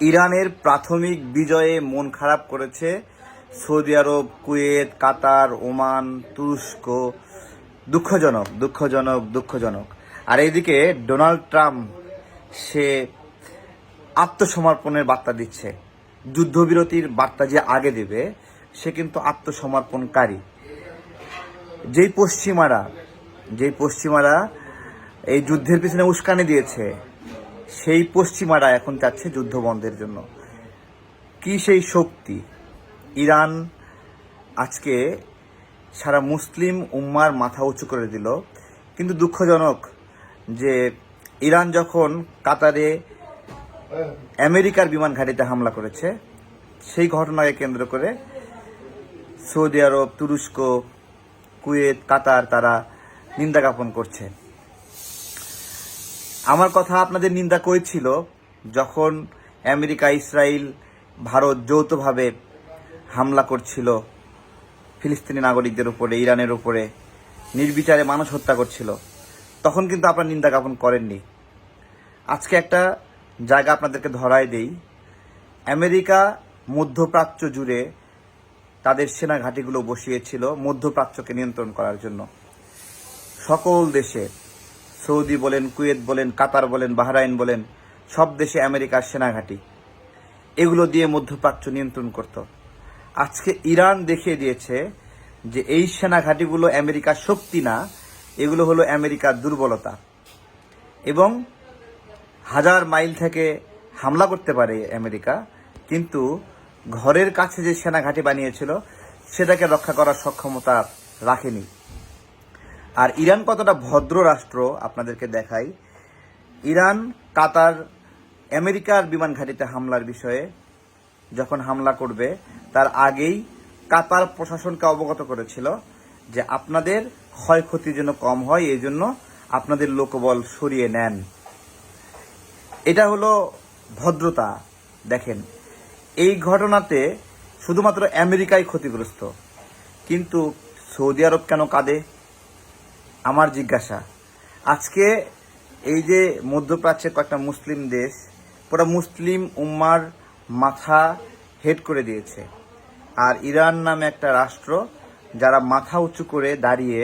ইরানের প্রাথমিক বিজয়ে মন খারাপ করেছে Saudi Arab, Kuwait, Qatar, Oman, তুরস্ক। দুঃখজনক দুঃখজনক দুঃখজনক। আর এইদিকে ডোনাল্ড ট্রাম্প, সে আত্মসমর্পণের বার্তা দিচ্ছে। যুদ্ধবিরতির বার্তা যে আগে দেবে, সে কিন্তু আত্মসমর্পণকারী। যেই পশ্চিমারা যেই পশ্চিমারা এই যুদ্ধের পিছনে উস্কানি দিয়েছে সেই পশ্চিমারা এখন চাচ্ছে যুদ্ধ বন্ধের জন্য। কি সেই শক্তি? ইরান আজকে সারা মুসলিম উম্মার মাথা উঁচু করে দিল। কিন্তু দুঃখজনক যে ইরান যখন কাতারে আমেরিকার বিমান ঘাঁটিতে হামলা করেছে, সেই ঘটনাকে কেন্দ্র করে সৌদি আরব, তুরস্ক, কুয়েত, কাতার তারা নিন্দা জ্ঞাপন করছে। আমার কথা আপনাদের নিন্দা করেছিল যখন আমেরিকা, ইসরায়েল, ভারত যৌথভাবে হামলা করছিল, ফিলিস্তিনি নাগরিকদের উপরে, ইরানের উপরে, নির্বিচারে মানুষ হত্যা করছিল। তখন কিন্তু আপনার নিন্দা জ্ঞাপন করেননি। আজকে একটা জায়গা আপনাদেরকে ধরায় দেই। আমেরিকা মধ্যপ্রাচ্য জুড়ে তাদের সেনা ঘাঁটিগুলো বসিয়েছিল মধ্যপ্রাচ্যকে নিয়ন্ত্রণ করার জন্য। সকল দেশে সৌদি বলেন, কুয়েত বলেন, কাতার বলেন, বাহরাইন বলেন, সব দেশে আমেরিকার সেনাঘাঁটি। এগুলো দিয়ে মধ্যপ্রাচ্য নিয়ন্ত্রণ করত। আজকে ইরান দেখিয়ে দিয়েছে যে এই সেনাঘাঁটিগুলো আমেরিকার শক্তি না, এগুলো হলো আমেরিকার দুর্বলতা। এবং হাজার মাইল থেকে হামলা করতে পারে আমেরিকা, কিন্তু ঘরের কাছে যে সেনাঘাঁটি বানিয়েছিল, সেটাকে রক্ষা করার সক্ষমতা রাখেনি। আর ইরান কতটা ভদ্র রাষ্ট্র আপনাদেরকে দেখাই। ইরান, কাতার, আমেরিকার বিমান ঘাঁটিতে হামলার বিষয়ে যখন হামলা করবে, তার আগেই কাতার প্রশাসনকে অবগত করেছিল যে আপনাদের ক্ষয়ক্ষতি যেন কম হয়, এই জন্য আপনাদের লোকবল সরিয়ে নেন। এটা হলো ভদ্রতা, দেখেন। এই ঘটনাতে শুধুমাত্র আমেরিকাই ক্ষতিগ্রস্ত, কিন্তু সৌদি আরব কেন কাঁদে? আমার জিজ্ঞাসা। আজকে এই যে মধ্যপ্রাচ্যের কয়েকটা মুসলিম দেশ, পুরো মুসলিম উম্মার মাথা হেড করে দিয়েছে। আর ইরান নামে একটা রাষ্ট্র যারা মাথা উঁচু করে দাঁড়িয়ে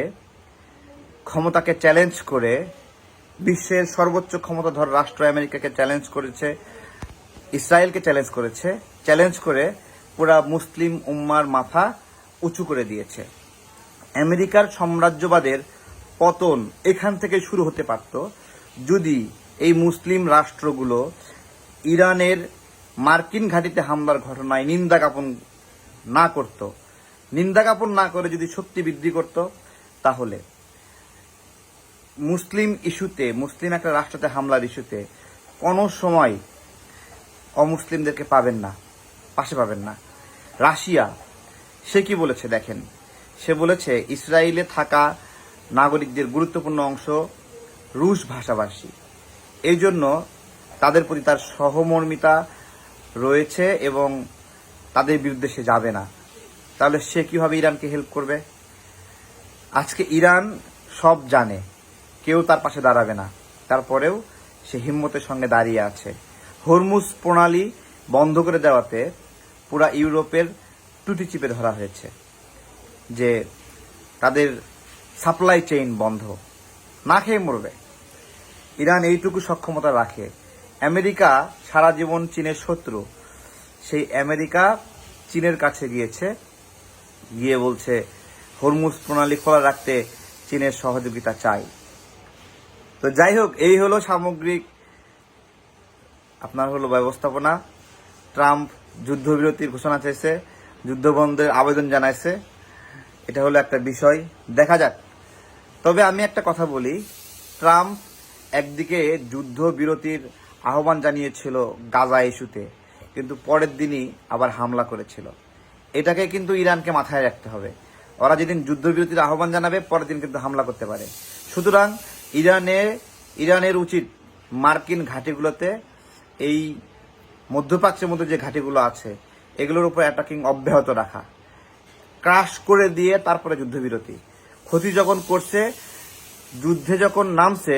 ক্ষমতাকে চ্যালেঞ্জ করে, বিশ্বের সর্বোচ্চ ক্ষমতাধর রাষ্ট্র আমেরিকাকে চ্যালেঞ্জ করেছে, ইসরায়েলকে চ্যালেঞ্জ করেছে চ্যালেঞ্জ করে পুরা মুসলিম উম্মার মাথা উঁচু করে দিয়েছে। আমেরিকার সাম্রাজ্যবাদের পতন এখান থেকে শুরু হতে পারত যদি এই মুসলিম রাষ্ট্রগুলো ইরানের মার্কিন ঘাঁটিতে হামলার ঘটনায় নিন্দা জ্ঞাপন না করত। নিন্দা জ্ঞাপন না করে যদি শক্তি বৃদ্ধি করত, তাহলে মুসলিম ইস্যুতে, মুসলিম একটা রাষ্ট্রতে হামলার ইস্যুতে কোনো সময় অমুসলিমদেরকে পাবেন না, পাশে পাবেন না। রাশিয়া, সে কি বলেছে দেখেন? সে বলেছে, ইসরায়েলে থাকা নাগরিকদের গুরুত্বপূর্ণ অংশ রুশ ভাষাভাষী। এই জন্য তাদের প্রতি তার সহমর্মিতা রয়েছে এবং তাদের বিরুদ্ধে সে যাবে না। তাহলে সে কীভাবে ইরানকে হেল্প করবে? আজকে ইরান সব জানে, কেউ তার পাশে দাঁড়াবে না। তারপরেও সে হিম্মতের সঙ্গে দাঁড়িয়ে আছে। হরমুজ প্রণালী বন্ধ করে দেওয়াতে পুরা ইউরোপের টুটি চিপে ধরা হয়েছে যে তাদের সাপ্লাই চেইন বন্ধ। না খেয়ে মরবে। ইরান এইটুকু সক্ষমতা রাখে। আমেরিকা সারা জীবন চীনের শত্রু। সেই আমেরিকা চীনের কাছে গিয়েছে। গিয়ে বলছে, হরমুজ প্রণালী খোলা রাখতে চীনের সহযোগিতা চাই। তো যাই হোক, এই হলো সামগ্রিক, আপনার হলো ব্যবস্থাপনা। ট্রাম্প যুদ্ধবিরতির ঘোষণা চাইছে, যুদ্ধবন্ধের আবেদন জানাইছে। এটা হলো একটা বিষয়। দেখা যাক। তবে আমি একটা কথা বলি। ট্রাম্প একদিকে যুদ্ধবিরতির আহ্বান জানিয়েছিল গাজা ইস্যুতে, কিন্তু পরের দিনই আবার হামলা করেছিল। এটাকে কিন্তু ইরানকে মাথায় রাখতে হবে। ওরা যেদিন যুদ্ধবিরতির আহ্বান জানাবে, পরের দিন কিন্তু হামলা করতে পারে। সুতরাং ইরানে, ইরানের উচিত মার্কিন ঘাঁটিগুলোতে এই মধ্যপ্রাচ্যের মধ্যে যে ঘাঁটিগুলো আছে, এগুলোর উপর অ্যাটাকিং অব্যাহত রাখা। ক্রাশ করে দিয়ে তারপরে যুদ্ধবিরতি। ক্ষতি যখন করছে, যুদ্ধে যখন নামছে,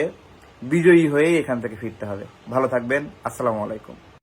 বিজয়ী হয়েই এখান থেকে ফিরতে হবে। ভালো থাকবেন। আসসালামু আলাইকুম।